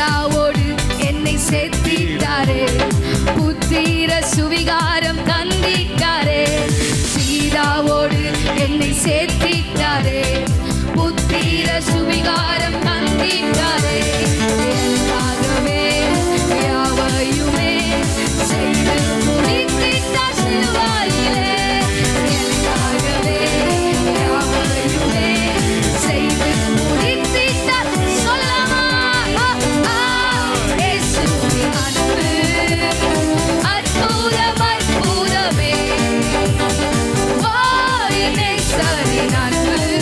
சீராவோடு என்னை சேர்த்திட்டாரே. புத்திர சுவிகாரம் தந்திட்டாரே சீராவோடு என்னை சேர்த்திட்டாரே. புத்திர சுவிகாரம் Salary not